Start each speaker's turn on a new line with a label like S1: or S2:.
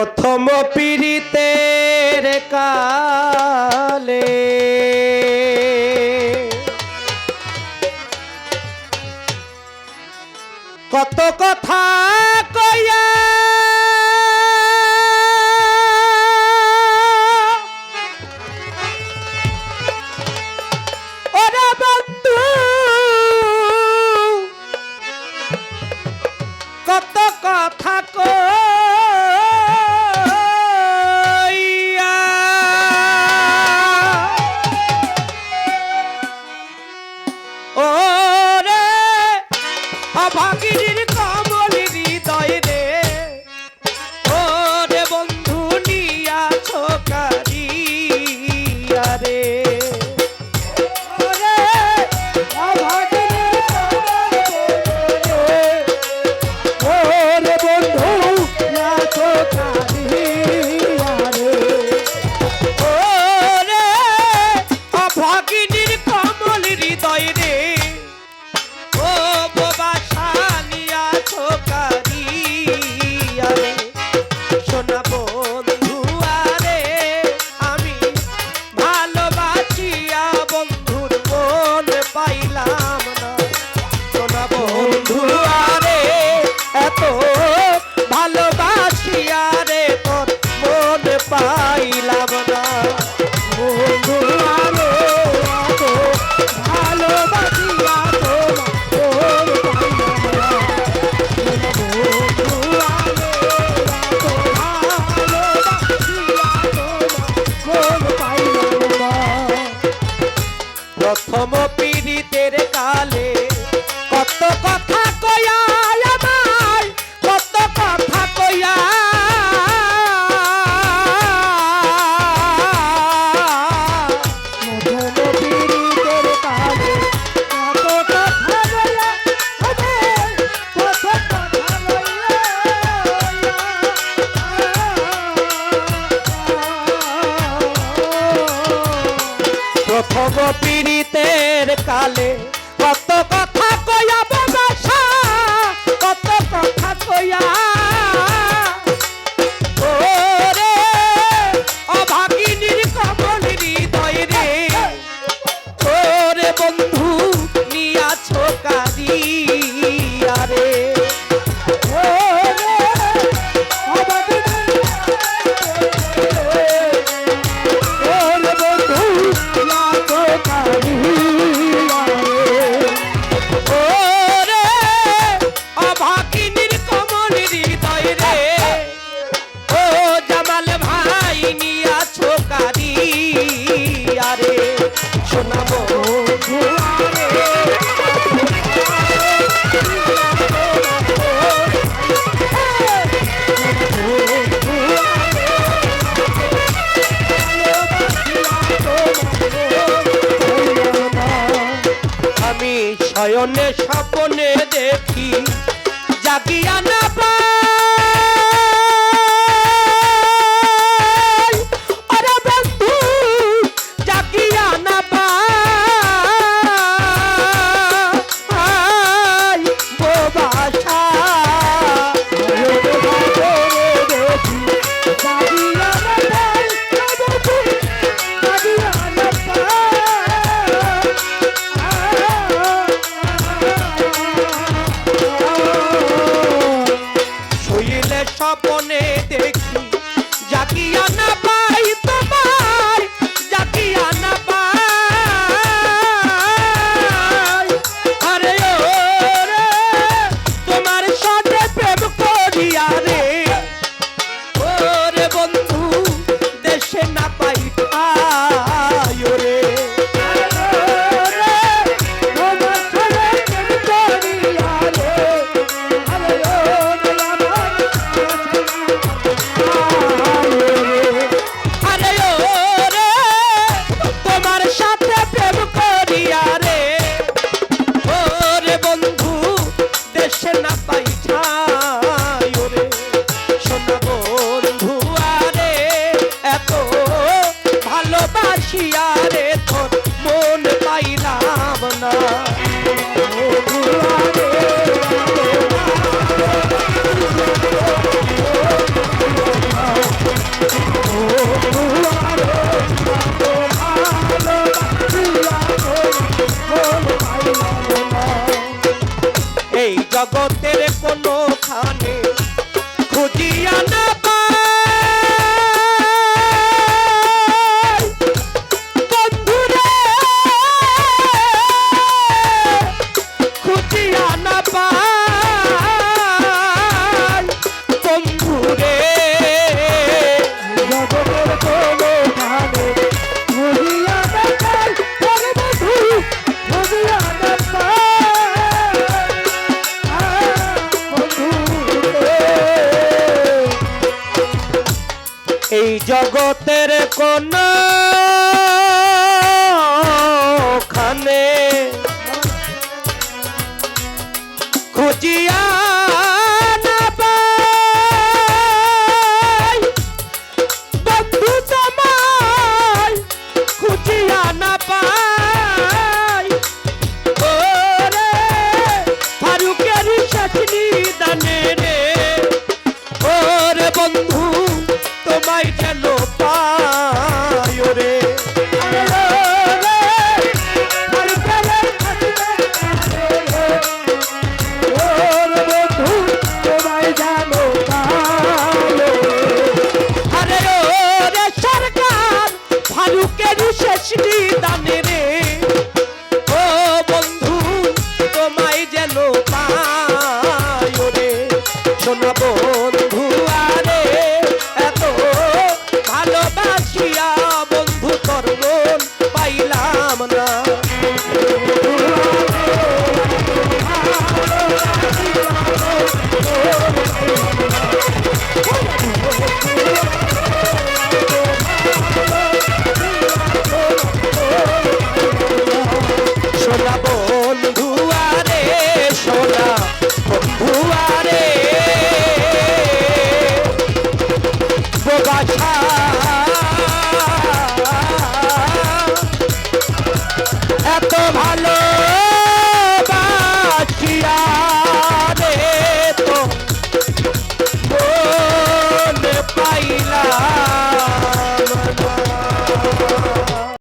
S1: প্রথম পীড়িতের কালে কত কথা কয়া কথা কয়া ভাগি প্রথম পীড়িতের কালে কত কথা কয়া আমার কত কথা কয়া। প্রথম পিড়ি শীতের কালে নয়নে সপনে দেখি জাগিয়া না জগতের এই জগতের কোন খানে খুঁজিয়া Thank you.